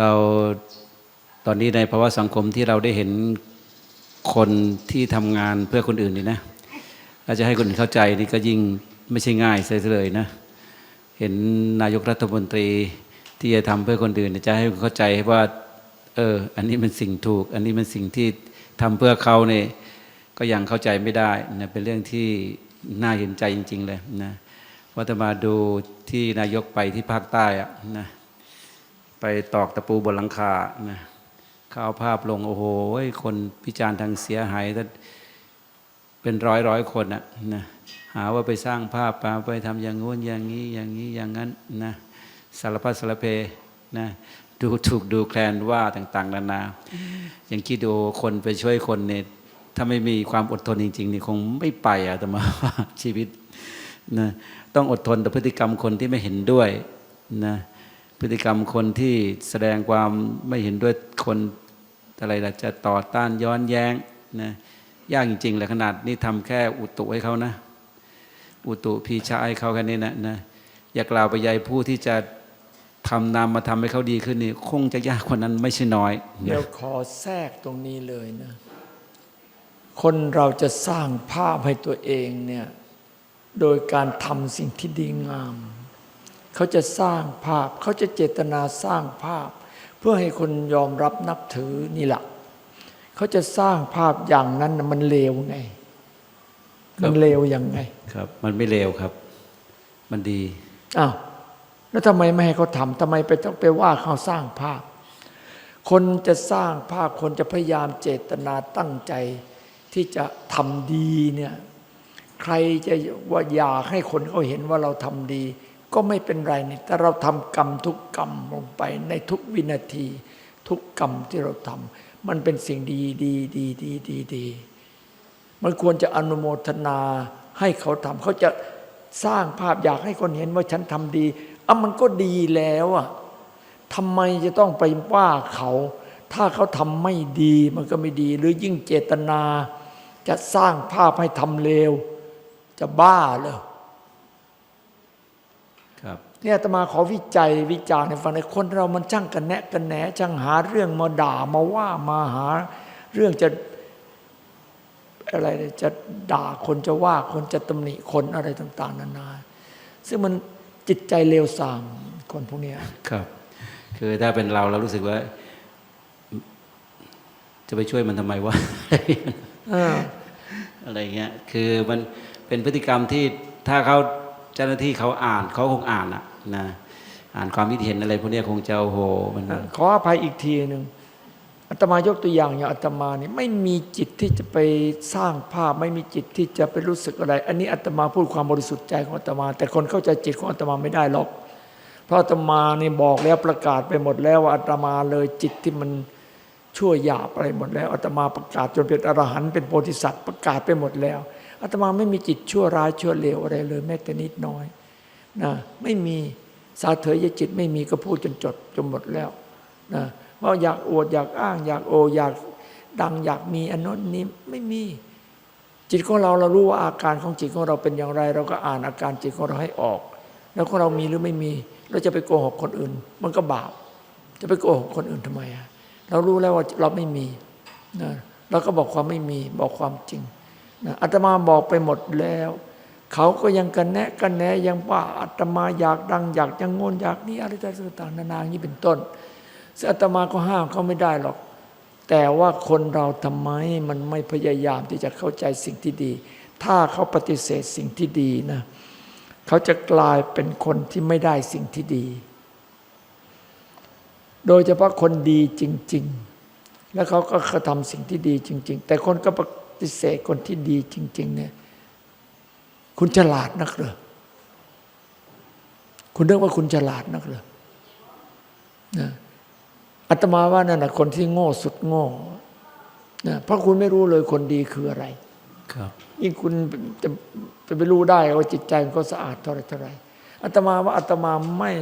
เราตอนนี้ในภาวะสังคมที่เราได้เห็นคนที่ทำงานเพื่อคนอื่นนี่นะเราจะให้คนอื่นเข้าใจนี่ก็ยิ่งไม่ใช่ง่ายเสียเลยนะ เห็นนายกรัฐมนตรีที่จะทำเพื่อคนอื่นจะให้เข้าใจว่า เออ อันนี้มันสิ่งถูก อันนี้มันสิ่งที่ทำเพื่อเขาเนี่ยก็ยังเข้าใจไม่ได้นะเป็นเรื่องที่น่าเห็นใจจริง ๆ เลยนะว่าจะมาดูที่นายกไปที่ภาคใต้อะนะ ไปตอกตะปูบนหลังคานะเขาเอาภาพลงโอ้โหคนพิจารณ์ทางเสียหายถ้าเป็นร้อยร้อยคนอะนะหาว่าไปสร้างภาพปาไปทำอย่างงู้นอย่างนี้อย่างนี้อย่างนั้นนะสารพัดสารเพนะดูถูกดูแคลนว่าต่าง ๆ นานา อย่างคิดดูคนไปช่วยคนเนี่ยถ้าไม่มีความอดทนจริงๆนี่คงไม่ไปอะแต่มาชีวิตนะต้องอดทนต่อพฤติกรรมคนที่ไม่เห็นด้วยนะ พฤติกรรมคนที่แสดงความไม่เห็นด้วยคนอะไรล่ะจะต่อต้านย้อนแย้งนะยากจริงๆเลยขนาดนี้ทำแค่อุตุให้เขานะ อุตุพีชาให้เขาแค่นี้นะนะอยากกล่าวไปยายผู้ที่จะทำนามมาทำให้เขาดีขึ้นนี่คงจะยากกว่านั้นไม่ใช่น้อยเดี๋ยวขอแทรกตรงนี้เลยนะ คนเราจะสร้างภาพให้ตัวเองเนี่ยโดยการทำสิ่งที่ดีงาม เขาจะสร้างภาพ เขาจะเจตนาสร้างภาพ เพื่อให้คนยอมรับนับถือนี่แหละเขาจะสร้างภาพอย่างนั้นน่ะมันเลวไง มันเลวยังไง ครับ มันไม่เลวครับ มันดีอ้าวแล้วทำไมไม่ให้เขาทำทำไมไปต้องไปว่าเขาสร้างภาพ คนจะสร้างภาพคนจะพยายามเจตนาตั้งใจ ที่จะทำดีเนี่ย ใครจะว่าอยากให้คนเขาเห็นว่าเราทำดี ก็ไม่เป็นไรนี่แต่เราทำกรรมทุกกรรมลงไปในทุกวินาที ทุกกรรมที่เราทำมันเป็นสิ่งดีดีดีดีดีดีมันควรจะอนุโมทนาให้เขาทำเขาจะสร้างภาพอยากให้คนเห็นว่าฉันทำดีอะมันก็ดีแล้วอะทำไมจะต้องไปว่าเขา ถ้าเขาทำไม่ดีมันก็ไม่ดี หรือยิ่งเจตนา จะสร้างภาพให้ทำเลว จะบ้าเลย เนี่ยอาตมาขอวิจัยวิจารณ์ให้ฟังในอยคนเรามันช่างกันแนะกันแหนช่างหาเรื่องมาด่ามาว่ามาหา เรื่องจะอะไรเนี่ยจะด่าคนจะว่าคนจะตำหนิคนอะไรต่าง ๆ นานา ซึ่งมันจิตใจเลวทรามคนพวกเนี้ยครับ คือถ้าเป็นเราเรารู้สึกว่า จะไปช่วยมันทำไมวะเอออะไรเงี้ยคือมันเป็นพฤติกรรมที่ถ้าเขา เจ้าหน้าที่เขาอ่านเขาคงอ่านอะนะอ่านความคิดเห็นอะไรพวกนี้คงจะโอ้โหมันขออภัยอีกทีหนึ่งอาตมายกตัวอย่างอย่างอาตมานี่ไม่มีจิตที่จะไปสร้างภาพ ไม่มีจิตที่จะไปรู้สึกอะไร อันนี้อาตมาพูดความบริสุทธิ์ใจของอาตมา แต่คนเข้าใจจิตของอาตมาไม่ได้หรอก เพราะอาตมาเนี่ยบอกแล้วประกาศไปหมดแล้วว่าอาตมาเลยจิตที่มันชั่วหยาบอะไรหมดแล้วอาตมาประกาศจนเป็นอรหันต์เป็นโพธิสัตว์ประกาศไปหมดแล้ว อาตมาไม่มีจิตชั่วร้ายชั่วเลวอะไรเลยแม้แต่นิดน้อยนะไม่มีสาเถยจิตไม่มีก็พูดจนจดจนหมดแล้วนะว่าอยากอวดอยากอ้างอยากโออยากดังอยากมีอนนนนี้ไม่มี จิตของเราเรารู้ว่าอาการของจิตของเราเป็นอย่างไร เราก็อ่านอาการจิตของเราให้ออก แล้วของเรามีหรือไม่มี เราจะไปโกหกคนอื่น มันก็บาป จะไปโกหกคนอื่นทำไมอะเรารู้แล้วว่าเราไม่มีนะเราก็บอกความไม่มีบอกความจริง อาตมาบอกไปหมดแล้ว เขาก็ยังกันแนะกันแหนยังว่าอาตมาอยากดังอยากยังงนอยากนี้อะไรต่างๆนานานี้เป็นต้นซึ่งอาตมาก็ห้ามเขาไม่ได้หรอก แต่ว่าคนเราทำไมมันไม่พยายามที่จะเข้าใจสิ่งที่ดี ถ้าเขาปฏิเสธสิ่งที่ดีนะเขาจะกลายเป็นคนที่ไม่ได้สิ่งที่ดี โดยเฉพาะคนดีจริง ๆ แล้วเขาก็กระทำสิ่งที่ดีจริง ๆ แต่คนก็ป ฏิเสธคนที่ดีจริง ๆ เนี่ย คุณฉลาดนักเหรอคุณเรียกว่าคุณฉลาดนักเหรอนะอาตมาว่านั่นนะคนที่โง่สุดโง่นะเพราะคุณไม่รู้เลยคนดีคืออะไร ครับยิ่งคุณจะจะไปรู้ได้ว่าจิตใจมันก็สะอาดเท่าไรเท่าไรอาตมาว่าอาตมาไม่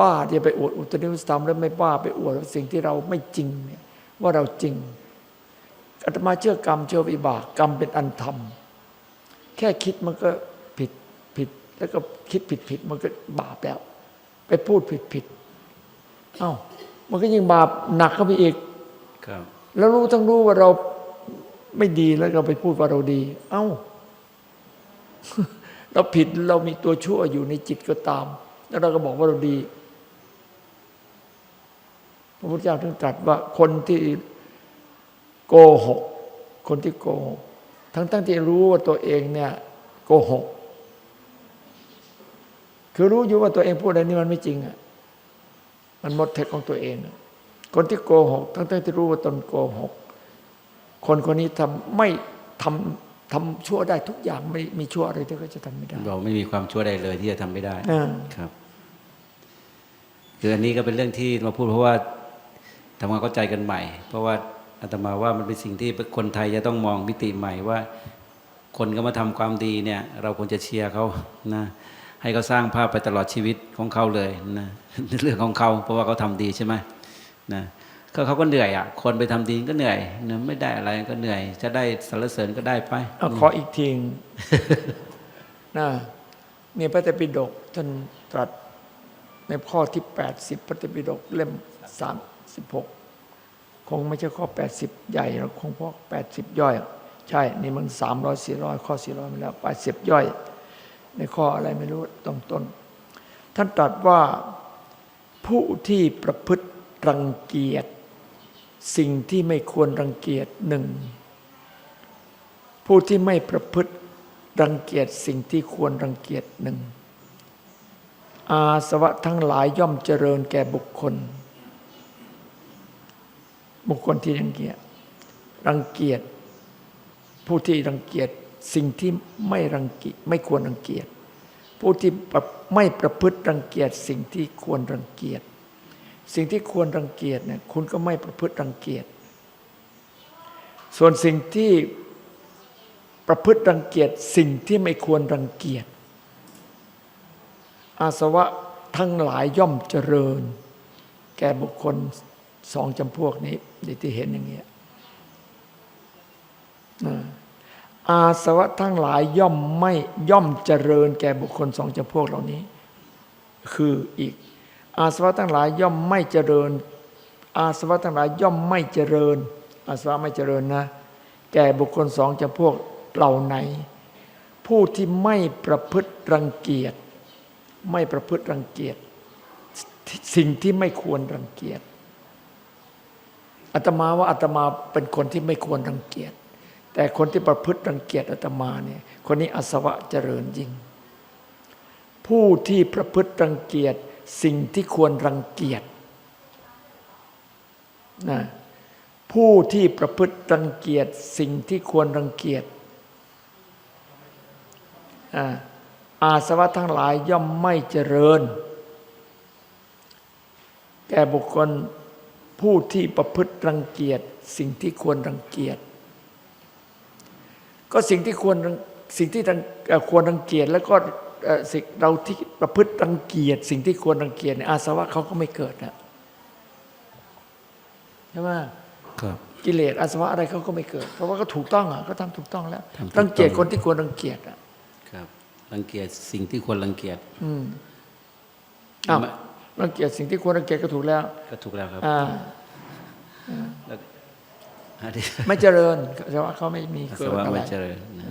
บ้าที่จะไปอวดอุตริมุสธรรมและไม่บ้าไปอวดสิ่งที่เราไม่จริงเนี่ยว่าเราจริง อาตมาเชื่อกรรมเชื่อวิบากกรรมเป็นอันธรรม แค่คิดมันก็ผิดผิด แล้วก็คิดผิดผิดมันก็บาปแล้ว ไปพูดผิดผิดเอ้ามันก็ยิ่งบาปหนักเข้าไปอีกครับ แล้วรู้ทั้งรู้ว่าเราไม่ดีแล้วเราไปพูดว่าเราดี เอ้า เราผิดเรามีตัวชั่วอยู่ในจิตก็ตาม แล้วเราก็บอกว่าเราดี พระพุทธเจ้าถึงตรัสว่าคนที่ โกหก คนที่โกหก ทั้งทั้งที่รู้ว่าตัวเองเนี่ยโกหก คือรู้อยู่ว่าตัวเองพูดอะไรนี่มันไม่จริงอะ มันหมดเท็จของตัวเองอะคนที่โกหก ทั้งทั้งที่รู้ว่าตนโกหก คนคนนี้ทำไม่ทำทำชั่วได้ทุกอย่างไม่มีชั่วอะไรที่เขาจะทำไม่ได้เราไม่มีความชั่วใดเลยที่จะทำไม่ได้อ่าครับคืออันนี้ก็เป็นเรื่องที่มาพูดเพราะว่าทำความเข้าใจกันใหม่ เพราะว่า อาตมาว่ามันเป็นสิ่งที่คนไทยจะต้องมองมิติใหม่ว่า คนก็มาทำความดีเนี่ยเราควรจะเชียร์เขานะให้เขาสร้างภาพไปตลอดชีวิตของเขาเลยนะเรื่องของเขาเพราะว่าเขาทำดีใช่ไหมนะก็เขาก็เหนื่อยอะ คนไปทำดีก็เหนื่อยนะไม่ได้อะไรก็เหนื่อย จะได้สรรเสริญก็ได้ไปเอาขออีกทีนะนี่พระเตปิฎกท่านตรัสในข้อที่ 80 พระเตปิฎกเล่ม 36 คงไม่ใช่ข้อ 80 ใหญ่หรอกคงพวก80 ย่อย ใช่ นี่มัน 300 400 ข้อ 400มาแล้ว 80 ย่อย ในข้ออะไรไม่รู้ตรงต้น ท่านตรัสว่าผู้ที่ประพฤติรังเกียจสิ่งที่ไม่ควรรังเกียจหนึ่งผู้ที่ไม่ประพฤติรังเกียจสิ่งที่ควรรังเกียจหนึ่งอาสวะทั้งหลายย่อมเจริญแก่บุคคล บุคคลที่รังเกียจรังเกียจผู้ที่รังเกียจสิ่งที่ไม่รังเกียจไม่ควรรังเกียจผู้ที่ไม่ประพฤติรังเกียจสิ่งที่ควรรังเกียจสิ่งที่ควรรังเกียจเนี่ยคุณก็ไม่ประพฤติรังเกียจส่วนสิ่งที่ประพฤติรังเกียจสิ่งที่ไม่ควรรังเกียจอาสวะทั้งหลายย่อมเจริญ แก่บุคคล สองจำพวกนี้ที่เห็นอย่างเงี้ยอาอาสวะทั้งหลายย่อมไม่ย่อมเจริญแก่บุคคลสองจำพวกเหล่านี้ คืออีก อาสวะทั้งหลายย่อมไม่เจริญ อาสวะทั้งหลายย่อมไม่เจริญ อาสวะไม่เจริญนะ แก่บุคคลสองจำพวกเหล่าไหน ผู้ที่ไม่ประพฤติรังเกียจไม่ประพฤติรังเกียจสิ่งที่ไม่ควรรังเกียจ อาตมาว่าอาตมาเป็นคนที่ไม่ควรรังเกียจ แต่คนที่ประพฤติรังเกียจอาตมาเนี่ยคนนี้อาสวะเจริญยิ่ง ผู้ที่ประพฤติรังเกียจสิ่งที่ควรรังเกียจนะผู้ที่ประพฤติรังเกียจสิ่งที่ควรรังเกียจอ่าอาสวะทั้งหลายย่อมไม่เจริญ แก่บุคคล ผู้ที่ประพฤติรังเกียจสิ่งที่ควรรังเกียจ ก็สิ่งที่ควรรังสิ่งที่รังเอ่อควรรังเกียจแล้วก็เอ่อสิ่งเราที่ประพฤติรังเกียจสิ่งที่ควรรังเกียจเนี่ยอาสวะเขาก็ไม่เกิดนะใช่ไหมครับกิเลสอาสวะอะไรเขาก็ไม่เกิด เพราะว่าก็ถูกต้องอะก็ทำถูกต้องแล้วทำถูกต้องรังเกียจคนที่ควรรังเกียจอะครับ รังเกียจสิ่งที่ควรรังเกียจอืมอ้าวไม่รังเกียจสิ่งที่ควรรังเกียจก็ถูกแล้ว ก็ถูกแล้วครับอ่าแล้วอันนี้ ไม่เจริญอาสวะเขาไม่มีอาสเกิดวะอะไรไม่เจริญนะ